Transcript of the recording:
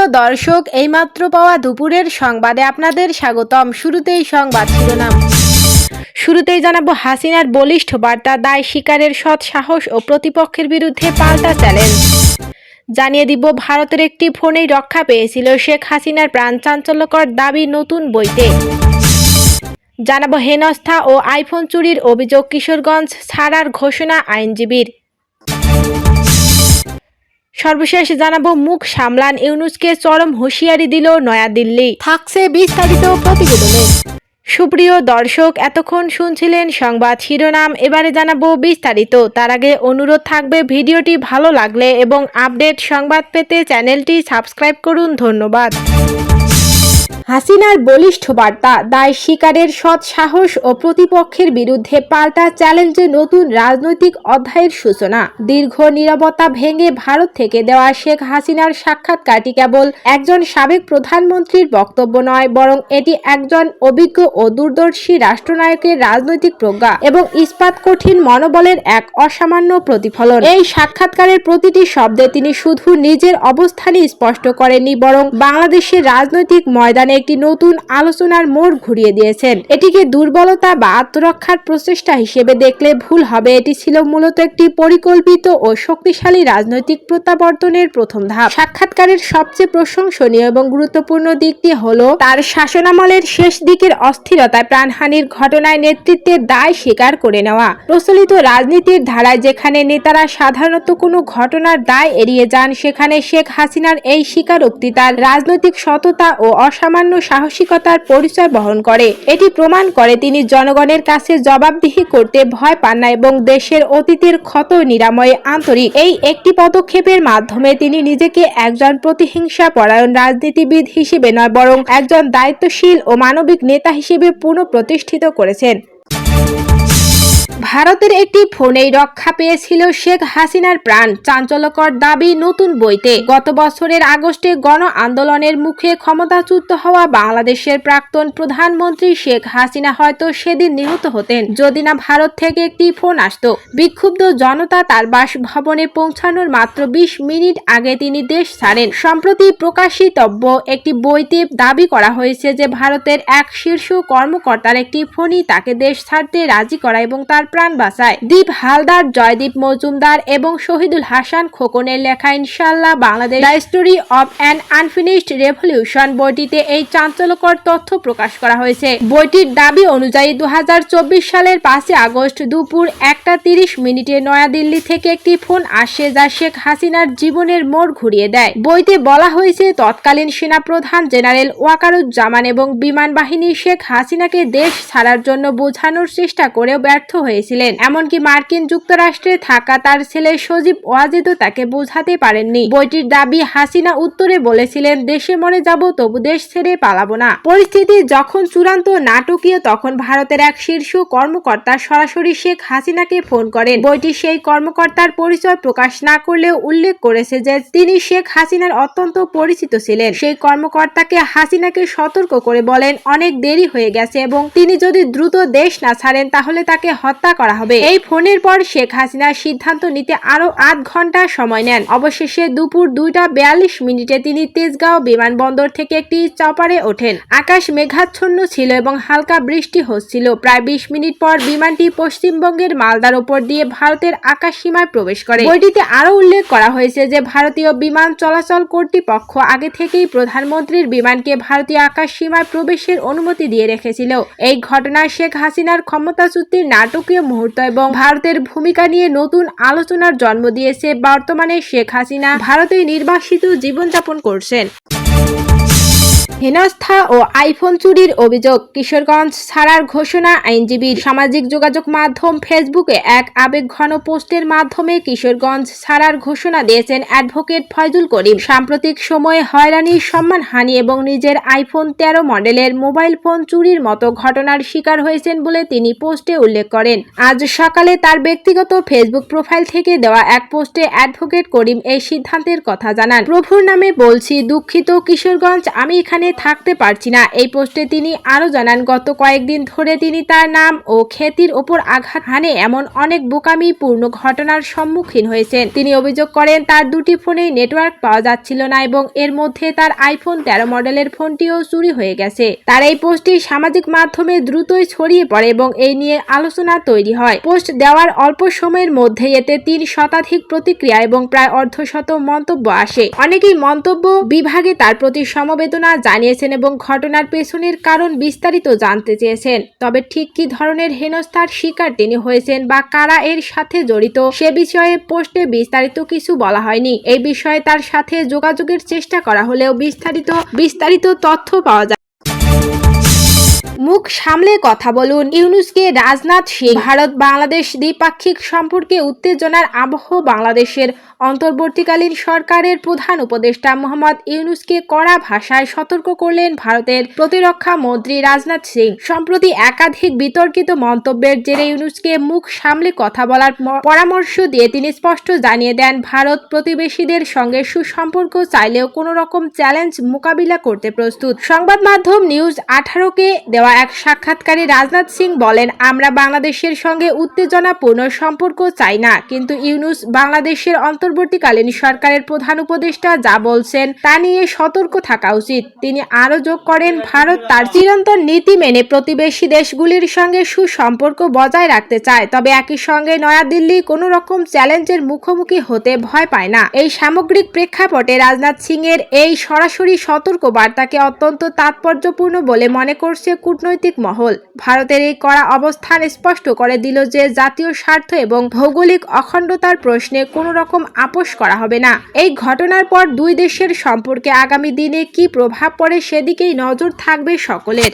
সুপ্রিয় দর্শক, এইমাত্র পাওয়া দুপুরের সংবাদে আপনাদের স্বাগতম। শুরুতেই সংবাদ শিরোনাম। শুরুতেই জানাব হাসিনার বলিষ্ঠ বার্তা, দায় স্বীকারের সৎ সাহস ও প্রতিপক্ষের বিরুদ্ধে পাল্টা চ্যালেঞ্জ। জানিয়ে দিব, ভারতের একটি ফোনেই রক্ষা পেয়েছিল শেখ হাসিনার প্রাণ চাঞ্চল্যকর দাবি নতুন বইতে। জানাব হেনস্থা ও আইফোন চুরির অভিযোগ কিশোরগঞ্জ ছাড়ার ঘোষণা আইনজীবীর। সর্বশেষ জানাব মুখ সামলান ইউনুসকে চরম হুঁশিয়ারি দিল নয়াদিল্লি। থাকছে বিস্তারিত প্রতিবেদনে। সুপ্রিয় দর্শক এতক্ষণ শুনছিলেন সংবাদ শিরোনাম এবারে জানাব বিস্তারিত। তার আগে অনুরোধ থাকবে ভিডিওটি ভালো লাগলে এবং আপডেট সংবাদ পেতে চ্যানেলটি সাবস্ক্রাইব করুন। ধন্যবাদ। হাসিনার বলিষ্ঠ বার্তা, দায় স্বীকারের সৎ সাহস ও প্রতিপক্ষের বিরুদ্ধে পাল্টা চ্যালেঞ্জে নতুন রাজনৈতিক অধ্যায়ের সূচনা। দীর্ঘ নীরবতা ভেঙে ভারত থেকে দেওয়া শেখ হাসিনার সাক্ষাৎকারটি কেবল একজন সাবেক প্রধানমন্ত্রীর বক্তব্য নয়, বরং এটি একজন অভিজ্ঞ ও দূরদর্শী রাষ্ট্রনায়কের রাজনৈতিক প্রজ্ঞা এবং ইস্পাত কঠিন মনোবলের এক অসামান্য প্রতিফলন। এই সাক্ষাৎকারের প্রতিটি শব্দে তিনি শুধু নিজের অবস্থানই স্পষ্ট করেননি, বরং বাংলাদেশের রাজনৈতিক ময়দানে একটি নতুন আলোচনার মোড় ঘুরিয়ে দিয়েছেন। এটিকে দুর্বলতা বা আত্মরক্ষার প্রচেষ্টা হিসেবে দেখলে ভুল হবে। এটি ছিল মূলত একটি পরিকল্পিত ও শক্তিশালী রাজনৈতিক প্রত্যাবর্তনের প্রথম ধাপ। সাক্ষাৎকারের সবচেয়ে প্রশংসনীয় এবং গুরুত্বপূর্ণ দিকটি হল, তার শাসনামলের শেষ দিকের অস্থিরতায় প্রাণহানির ঘটনায় নেতৃত্বের দায় স্বীকার করে নেওয়া। প্রচলিত রাজনীতির ধারায় যেখানে নেতারা সাধারণত কোনো ঘটনার দায় এড়িয়ে যান, সেখানে শেখ হাসিনার এই স্বীকারোক্তি তার রাজনৈতিক সততা ও অসামান্য সাহসিকতার পরিচয় বহন করে। এটি প্রমাণ করে তিনি জনগণের কাছে জবাবদিহি করতে ভয় পান না এবং দেশের অতীতের ক্ষত নিরাময়ে আন্তরিক। এই একটি পদক্ষেপের মাধ্যমে তিনি নিজেকে একজন প্রতিহিংসা পরায়ণ রাজনীতিবিদ হিসেবে নয়, বরং একজন দায়িত্বশীল ও মানবিক নেতা হিসেবে পুনঃপ্রতিষ্ঠিত করেছেন। ভারতের একটি ফোনেই রক্ষা পেয়েছিল শেখ হাসিনার প্রাণ। চাঞ্চল্যকর দাবি নতুন বইতে। গত বছরের আগস্টে গণ আন্দোলনের মুখে ক্ষমতাচ্যুত হওয়া বাংলাদেশের প্রাক্তন প্রধানমন্ত্রী শেখ হাসিনা হয়তো সেদিন নিহত হতেন। যদি না ভারত থেকে একটি ফোন আসত। বিক্ষুব্ধ জনতা তার বাসভবনে পৌঁছানোর মাত্র বিশ মিনিট আগে তিনি দেশ ছাড়েন। সম্প্রতি প্রকাশিতব্য একটি বইতে দাবি করা হয়েছে যে, ভারতের এক শীর্ষ কর্মকর্তার একটি ফোনই তাকে দেশ ছাড়তে রাজি করা এবং তার প্রাণ বাঁচায় দীপ হালদার, জয়দীপ মজুমদার এবং শহীদুল হাসান খোকনের লেখা ইনশাল্লাহ Bangladesh. The story of an unfinished revolution বইটিতে এই চাঞ্চল্যকর তথ্য প্রকাশ করা হয়েছে। বইটির দাবি অনুযায়ী দু হাজার চব্বিশ সালের পাঁচই আগস্ট দুপুর একটা তিরিশ মিনিটে নয়াদিল্লি থেকে একটি ফোন আসে যা শেখ হাসিনার জীবনের মোড় ঘুরিয়ে দেয়। বইতে বলা হয়েছে, তৎকালীন সেনাপ্রধান জেনারেল ওয়াকারুজ্জামান এবং বিমান বাহিনী শেখ হাসিনাকে দেশ ছাড়ার জন্য বোঝানোর চেষ্টা করেও ব্যর্থ হয়েছিলেন এমনকি মার্কিন যুক্তরাষ্ট্রে থাকা তার ছেলে সজীব ওয়াজেদও তাকে বোঝাতে পারেননি। বইটির দাবি, হাসিনা উত্তরে বলেছিলেন, দেশে মরে যাব, তবু দেশ ছেড়ে পালাবো না। পরিস্থিতি যখন চূড়ান্ত নাটকীয়, তখন ভারতের এক শীর্ষ কর্মকর্তা সরাসরি শেখ হাসিনাকে ফোন করেন। বইটি সেই কর্মকর্তার পরিচয় প্রকাশ না করলেও উল্লেখ করেছে যে, তিনি শেখ হাসিনার অত্যন্ত পরিচিত ছিলেন। সেই কর্মকর্তাকে হাসিনাকে সতর্ক করে বলেন, অনেক দেরি হয়ে গেছে এবং তিনি যদি দ্রুত দেশ না ছাড়েন, তাহলে তাকে হত্যা করা হবে। এই ফোনের পর শেখ হাসিনা সিদ্ধান্ত নিতে আরও আধ ঘণ্টা সময় নেন। অবশেষে দুপুর দুইটা বিয়াল্লিশ মিনিটে তিনি তেজগাঁও বিমানবন্দর থেকে একটি চপারে ওঠেন। আকাশ মেঘাচ্ছন্ন ছিল এবং হালকা বৃষ্টি হচ্ছিল। প্রায় বিশ মিনিট পর বিমানটি পশ্চিমবঙ্গের মালদার ওপর দিয়ে ভারতের আকাশ সীমায় প্রবেশ করে। বইটিতে আরও উল্লেখ করা হয়েছে যে, ভারতীয় বিমান চলাচল কর্তৃপক্ষ আগে থেকেই প্রধানমন্ত্রীর বিমানকে ভারতীয় আকাশ সীমায় প্রবেশের অনুমতি দিয়ে রেখেছিল। এই ঘটনায় শেখ হাসিনার ক্ষমতাচ্যুতির নাটকীয় মুহূর্ত এবং ভারতের ভূমিকা নিয়ে নতুন আলোচনার জন্ম দিয়েছে বর্তমানে শেখ হাসিনা, ভারতে নির্বাসিত জীবনযাপন করছেন। হেনস্থা ও আইফোন চুরির অভিযোগ। কিশোরগঞ্জ ছাড়ার ঘোষণা আইনজীবীর সামাজিক যোগাযোগ মাধ্যম ফেসবুকে এক আবেগ ঘন পোস্টের মাধ্যমে কিশোরগঞ্জ ছাড়ার ঘোষণা দিয়েছেন অ্যাডভোকেট ফয়জুল করিম। সাম্প্রতিক সময়ে হয়রানি সম্মানহানি এবং নিজের আইফোন তেরো মডেলের মোবাইল ফোন চুরির মতো ঘটনার শিকার হয়েছেন বলে তিনি পোস্টে উল্লেখ করেন। আজ সকালে তার ব্যক্তিগত ফেসবুক প্রোফাইল থেকে দেওয়া এক পোস্টে অ্যাডভোকেট করিম এই সিদ্ধান্তের কথা জানান। প্রভুর নামে বলছি, দুঃখিত কিশোরগঞ্জ, আমি এখানে থাকতে পারছি না। এই পোস্টে তিনি আরও জানান, গত কয়েকদিন ধরে তিনি তার নাম ও খ্যাতির ওপর আঘাত হানে এমন অনেক বোকামি পূর্ণ ঘটনার সম্মুখীন হয়েছেন। তিনি অভিযোগ করেন, তার দুটি ফোনে নেটওয়ার্ক পাওয়া যাচ্ছিল না এবং এর মধ্যে তার আইফোন তেরো মডেলের ফোনটিও চুরি হয়ে গেছে। তার এই পোস্টটি সামাজিক মাধ্যমে দ্রুতই ছড়িয়ে পড়ে এবং এই নিয়ে আলোচনা তৈরি হয়। পোস্ট দেওয়ার অল্প সময়ের মধ্যে এতে তিন শতাধিক প্রতিক্রিয়া এবং প্রায় অর্ধশত মন্তব্য আসে। অনেকেই মন্তব্য বিভাগে তার প্রতি সমবেদনা জানিয়েছেন এবং ঘটনার পেছনের কারণ বিস্তারিত জানতে চেয়েছেন। তবে ঠিক কি ধরনের হেনস্থার শিকার তিনি হয়েছেন বা কারা এর সাথে জড়িত, সে বিষয়ে পোস্টে বিস্তারিত কিছু বলা হয়নি। এই বিষয়ে তার সাথে যোগাযোগের চেষ্টা করা হলেও বিস্তারিত বিস্তারিত তথ্য পাওয়া যায় মুখ সামলে কথা বলুন। ইউনুসকে রাজনাথ সিং, ভারত বাংলাদেশ দ্বিপাক্ষিক সম্পর্কে উত্তেজনার আবহ বাংলাদেশের। অন্তর্বর্তীকালীন সরকারের প্রধান উপদেষ্টা মোহাম্মদ ইউনুসকে কড়া ভাষায় সতর্ক করলেন ভারতের প্রতিরক্ষা মন্ত্রী রাজনাথ সিং। সম্প্রতি একাধিক বিতর্কিত মন্তব্যের জেরে ইউনুসকে মুখ সামলে কথা বলার পরামর্শ দিয়ে তিনি স্পষ্ট জানিয়ে দেন, ভারত প্রতিবেশীদের সঙ্গে সুসম্পর্ক চাইলেও কোনো রকম চ্যালেঞ্জ মোকাবিলা করতে প্রস্তুত। সংবাদ মাধ্যম নিউজ আঠারোকে দেওয়া এক সাক্ষাৎকারে রাজনাথ সিং বলেন, আমরা বাংলাদেশের সঙ্গে উত্তেজনাপূর্ণ সম্পর্ক চাই না, কিন্তু ইউনুস বাংলাদেশের অন্তর্বর্তীকালীন সরকারের প্রধান উপদেষ্টা যা বলছেন তা নিয়ে সতর্ক থাকা উচিত। তিনি আরও যোগ করেন, ভারত তার চিরন্তন নীতি মেনে প্রতিবেশী দেশগুলির সঙ্গে সুসম্পর্ক বজায় রাখতে চায়, তবে একই সঙ্গে নয়াদিল্লি কোনো রকম চ্যালেঞ্জের মুখোমুখি হতে ভয় পায় না। এই সামগ্রিক প্রেক্ষাপটে রাজনাথ সিং এর এই সরাসরি সতর্ক বার্তাকে অত্যন্ত তাৎপর্যপূর্ণ বলে মনে করছে কূটনৈতিক মহল। ভারতের এই কড়া অবস্থান স্পষ্ট করে দিল যে, জাতীয় স্বার্থ এবং ভৌগোলিক অখণ্ডতার প্রশ্নে কোনো রকম আপোষ করা হবে না। এই ঘটনার পর দুই দেশের সম্পর্কে আগামী দিনে কি প্রভাব পড়ে সেদিকেই নজর থাকবে সকলের।